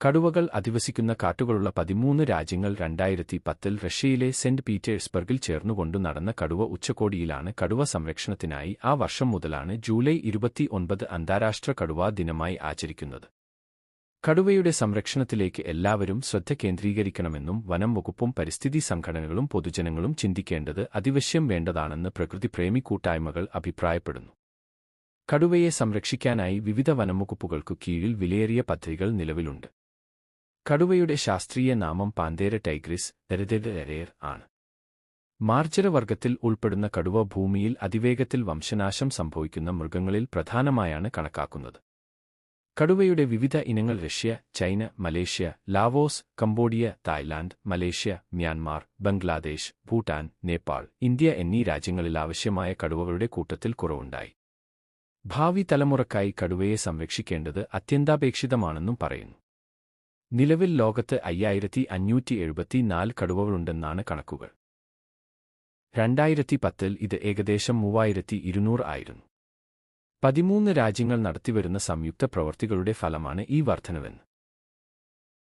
കടുവകൾ അധിവസിക്കുന്ന കാട്ടുകളുള്ള പതിമൂന്ന് രാജ്യങ്ങൾ രണ്ടായിരത്തി പത്തിൽ റഷ്യയിലെ സെന്റ് പീറ്റേഴ്സ്ബർഗിൽ ചേർന്നുകൊണ്ടു നടന്ന കടുവ ഉച്ചകോടിയിലാണ് കടുവ സംരക്ഷണത്തിനായി ആ വർഷം മുതലാണ് ജൂലൈ ഇരുപത്തി ഒൻപത് അന്താരാഷ്ട്ര കടുവാ ദിനമായി ആചരിക്കുന്നത്. കടുവയുടെ സംരക്ഷണത്തിലേക്ക് എല്ലാവരും ശ്രദ്ധ കേന്ദ്രീകരിക്കണമെന്നും വനം വകുപ്പും പരിസ്ഥിതി സംഘടനകളും പൊതുജനങ്ങളും ചിന്തിക്കേണ്ടത് അതിവശ്യം വേണ്ടതാണെന്ന് പ്രകൃതിപ്രേമി കൂട്ടായ്മകൾ അഭിപ്രായപ്പെടുന്നു. കടുവയെ സംരക്ഷിക്കാനായി വിവിധ വനംവകുപ്പുകൾക്കു കീഴിൽ വിലയേറിയ പദ്ധതികൾ നിലവിലുണ്ട്. കടുവയുടെ ശാസ്ത്രീയ നാമം പാന്തേര ടൈഗ്രിസ് എരതെരേർ ആണ്. മാർജരവർഗത്തിൽ ഉൾപ്പെടുന്ന കടുവ ഭൂമിയിൽ അതിവേഗത്തിൽ വംശനാശം സംഭവിക്കുന്ന മൃഗങ്ങളിൽ പ്രധാനമായാണ് കണക്കാക്കുന്നത്. കടുവയുടെ വിവിധ ഇനങ്ങൾ Russia China Malaysia Laos Cambodia Thailand Malaysia Myanmar Bangladesh Bhutan Nepal India എന്നീ രാജ്യങ്ങളിൽ ആവശ്യമായ കടുവകളുടെ കൂട്ടത്തിൽ കുറവുണ്ടായി. ഭാവി തലമുറക്കായി കടുവയെ സംരക്ഷിക്കേണ്ടത് അത്യന്താപേക്ഷിതമാണെന്നും പറയുന്നു. നിലവിൽ ലോകത്ത് അയ്യായിരത്തി അഞ്ഞൂറ്റി എഴുപത്തിനാല് കടുവകളുണ്ടെന്നാണ് കണക്കുകൾ. രണ്ടായിരത്തി പത്തിൽ ഇത് ഏകദേശം മൂവായിരത്തി ഇരുന്നൂറ് ആയിരുന്നു. പതിമൂന്ന് രാജ്യങ്ങൾ നടത്തിവരുന്ന സംയുക്ത പ്രവർത്തികളുടെ ഫലമാണ് ഈ വർധനവെന്ന്.